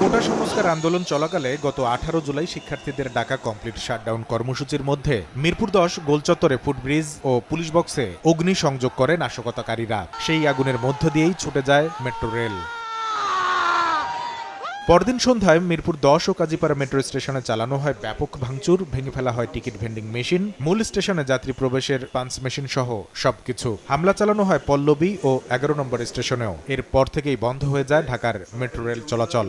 কোটা সংস্কার আন্দোলন চলাকালে গত আঠারো জুলাই শিক্ষার্থীদের ডাকা কমপ্লিট শাটডাউন কর্মসূচির মধ্যে মিরপুর দশ, গোলচত্বরে ফুটব্রিজ ও পুলিশ বক্সে অগ্নি সংযোগ করে নাশকতাকারীরা সেই আগুনের মধ্য দিয়েই ছুটে যায় মেট্রো রেল। পরদিন সন্ধ্যায় মিরপুর দশ ও কাজীপাড়া মেট্রো স্টেশনে চালানো হয় ব্যাপক ভাঙচুর, ভেঙে ফেলা হয় টিকিট ভেন্ডিং মেশিন, মূল স্টেশনে যাত্রী প্রবেশের পাঞ্চ মেশিন সহ সবকিছু। হামলা চালানো হয় পল্লবী ও এগারো নম্বর স্টেশনেও। এরপর থেকেই বন্ধ হয়ে যায় ঢাকার মেট্রো রেল চলাচল।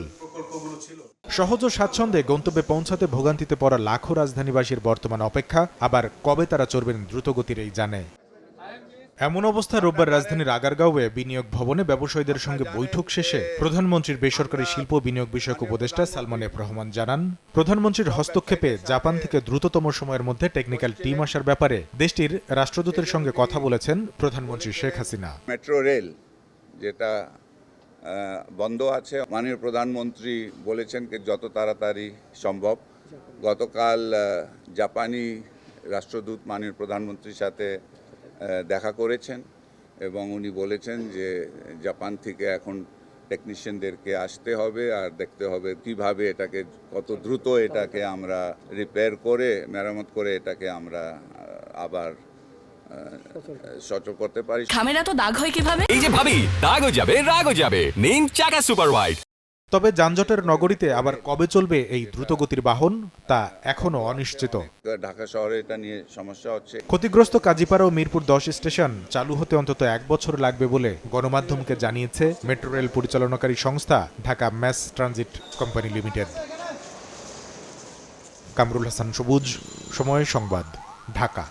সহজ ও স্বাচ্ছন্দ্যে গন্তব্যে পৌঁছাতে ভোগান্তিতে পড়া লাখো রাজধানীবাসীর বর্তমান অপেক্ষা আবার কবে তারা চড়বেন দ্রুতগতির এই জানে এমন অবস্থা রোববার রাজধানীর আগারগাঁওয়ে বিনিয়োগ ভবনে ব্যবসায়ীদের সঙ্গে বৈঠক শেষে প্রধানমন্ত্রীর বেসরকারি শিল্প বিনিয়োগ বিষয়ক উপদেষ্টা সালমান এফ রহমান জানান, প্রধানমন্ত্রীর হস্তক্ষেপে জাপান থেকে দ্রুততম সময়ের মধ্যে টেকনিক্যাল টিম আসার ব্যাপারে দেশটির রাষ্ট্রদূতের সঙ্গে কথা বলেছেন প্রধানমন্ত্রী শেখ হাসিনা। মেট্রো রেল, যেটা বন্ধ আছে। মাননীয় প্রধানমন্ত্রী বলেছেন যত তাড়াতাড়ি সম্ভব। গতকাল জাপানি রাষ্ট্রদূত মাননীয় প্রধানমন্ত্রীর সাথে দেখা করেছেন এবং উনি বলেছেন যে জাপান থেকে এখন টেকনিশিয়ানদেরকে আসতে হবে আর দেখতে হবে কীভাবে এটাকে, কত দ্রুত এটাকে আমরা রিপেয়ার করে, মেরামত করে এটাকে আমরা আবার সচল করতে পারি তো দাগ হয় কীভাবে? এই যে ভাবি দাগও যাবে রাগও যাবে। নিন চাকা সুপার হোয়াইট তবে যানজটের নগরীতে আবার কবে চলবে এই দ্রুতগতির বাহন তা এখনও অনিশ্চিত। ঢাকা শহরে এটা নিয়ে সমস্যা হচ্ছে। ক্ষতিগ্রস্ত কাজীপাড়া ও মিরপুর দশ স্টেশন চালু হতে অন্তত এক বছর লাগবে বলে গণমাধ্যমকে জানিয়েছে মেট্রো রেল পরিচালনাকারী সংস্থা Dhaka mass transit company limited. Kamrul Hasan Sabuj Somoy Sangbad Dhaka.